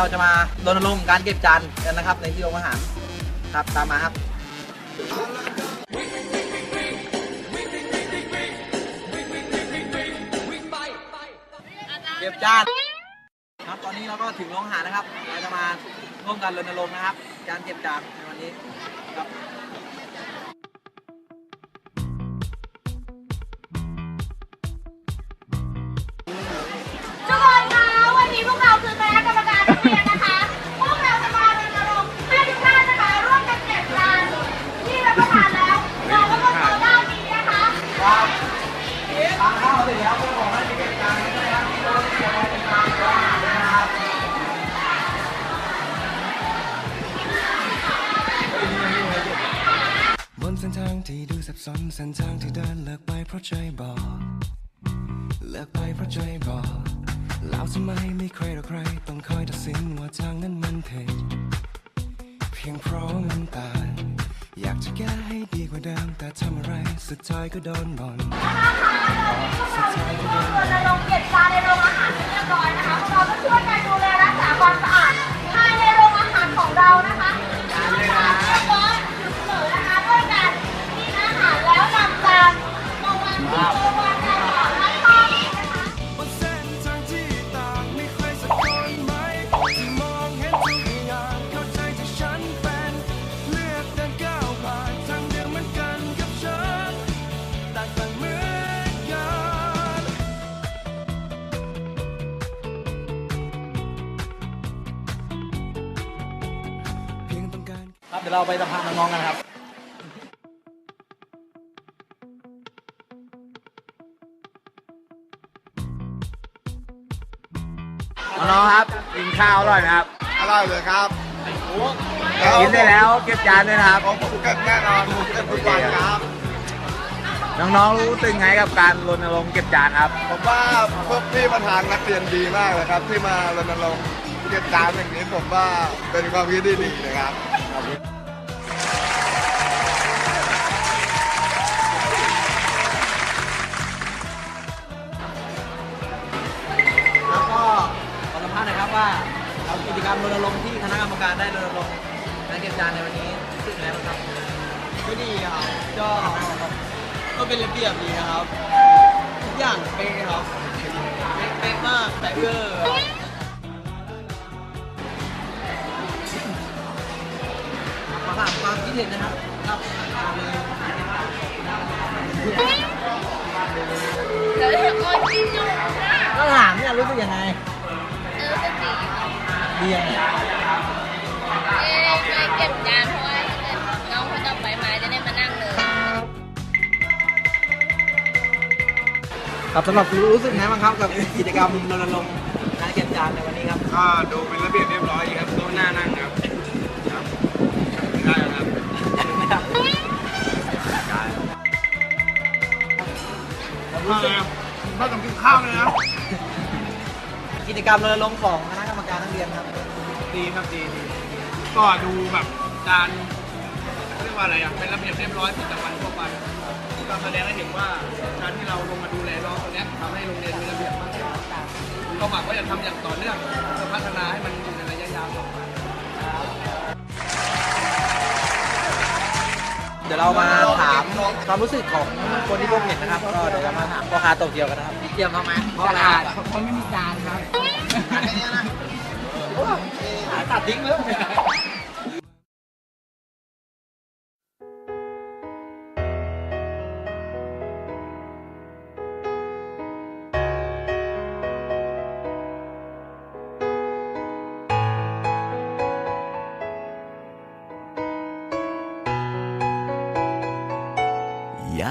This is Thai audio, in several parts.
เราจะมารณรงค์การเก็บจานกันนะครับ ในที่โรงอาหารครับตามมาครับ เก็บจานครับตอนนี้เราก็ถึงโรงอาหารนะครับ เราจะมาร่วมกันรณรงค์นะครับ การเก็บจานในวันนี้ครับ ทานข้าวเสร็จแล้วก็บอกให้ไปเก็บจานนะครับที่เราเก็บไว้เป็นจานอาหารนะครับบนเส้นทางที่ดูสับสนเส้นทางที่เดินเลิกไปเพราะใจบอกเลิกไปเพราะใจบอกแล้วทำไมไม่ใครหรอกใครต้องคอยตัดสินว่าทางนั้นมันผิดเพียงเพราะมันต่า สุดท้ายก็โดนบ่นสุดท้ายก็โดนรณรงเก็บจานในโรงอาหารเรียบร้อยนะคะพวกเราก็ช่วยกันดูแลรักษาความสะอาด เดี๋ยวเราไปสัมภาษณ์น้องๆกันครับน้องๆครับกินข้าวอร่อยไหมครับอร่อยเลยครับกินได้แล้วเก็บจานด้วยนะครับผมเกิดแน่นอนผมเกิดทุกวันครับ น้องๆรู้สึกไงกับการรณรงค์เก็บจานครับผมว่าพวกพี่ประธานนักเรียนดีมากเลยครับ ที่มารณรงค์เก็บจานอย่างนี้ผมว่าเป็นความคิดที่ดีนะครับ แล้วก็ขอสัมภาษณ์หน่อยครับว่าเรากิจกรรมรณรงค์ที่คณะกรรมการได้รณรงค์การเก็บจานในวันนี้รู้สึกไงบ้างครับก็ดีครับก็ก็เป็นระเบียบดีนะครับ ทุกอย่างเป๊ะครับเป๊ะมากแต่เออม ความคิดเห็นนะครับครับเดี๋ยวจะโอนกินอยู่นะก็ถามเนี่ยรู้สึกยังไงเออจะดีครับดียังไงเอ๊ะเคยเก็บจานเพราะว่าถ้าเกิดน้องคนต่อไปมาจะได้มานั่งเลยครับสำหรับรู้สึกไงบ้างครับกับกิจกรรมรณรงค์การเก็บจานในวันนี้ครับก็ดูเป็นระเบียบเรียบร้อยครับโต๊ะหน้านั่งครับครับ ถ้าต้องกินข้าวเลยนะ กิจกรรมรณรงค์ของคณะกรรมการนักเรียนครับ ดีครับดีดีก็ดูแบบการเรียกว่าอะไรอะ เป็นระเบียบเรียบร้อยประจำวันทั่วไปก็แสดงให้เห็นว่าการที่เราลงมาดูแลน้องคนเนี้ยทำให้โรงเรียนมีระเบียบมากขึ้นก็หวังว่าจะทำอย่างต่อเนื่องเพื่อพัฒนาให้มันอยู่ในระยะยาวต่อไป ดี๋ยวเรามาถามความรู้สึกของคนที่พบเห็นนะครับ ก็เดี๋ยวจะมาถามพ่อค้าโตเกียวกันนะครับเกียวเขาไหมเพราะอะไรเพราะไม่มีจานครับตัดทิ้งเลย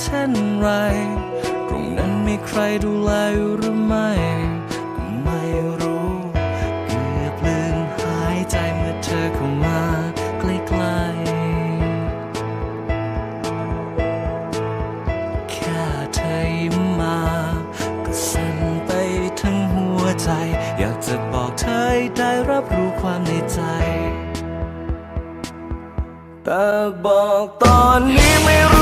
เช่นไร ตรงนั้นมีใครดูแลอยู่หรือไม่ก็ไม่รู้เกือบลืมหายใจเมื่อเธอเข้ามาใกล้ๆแค่เธอยิ้มมา ก็สั่นไปทั้งหัวใจ อยากจะบอกเธอได้รับรู้ความในใจแต่บอกตอนนี้ไม่รู้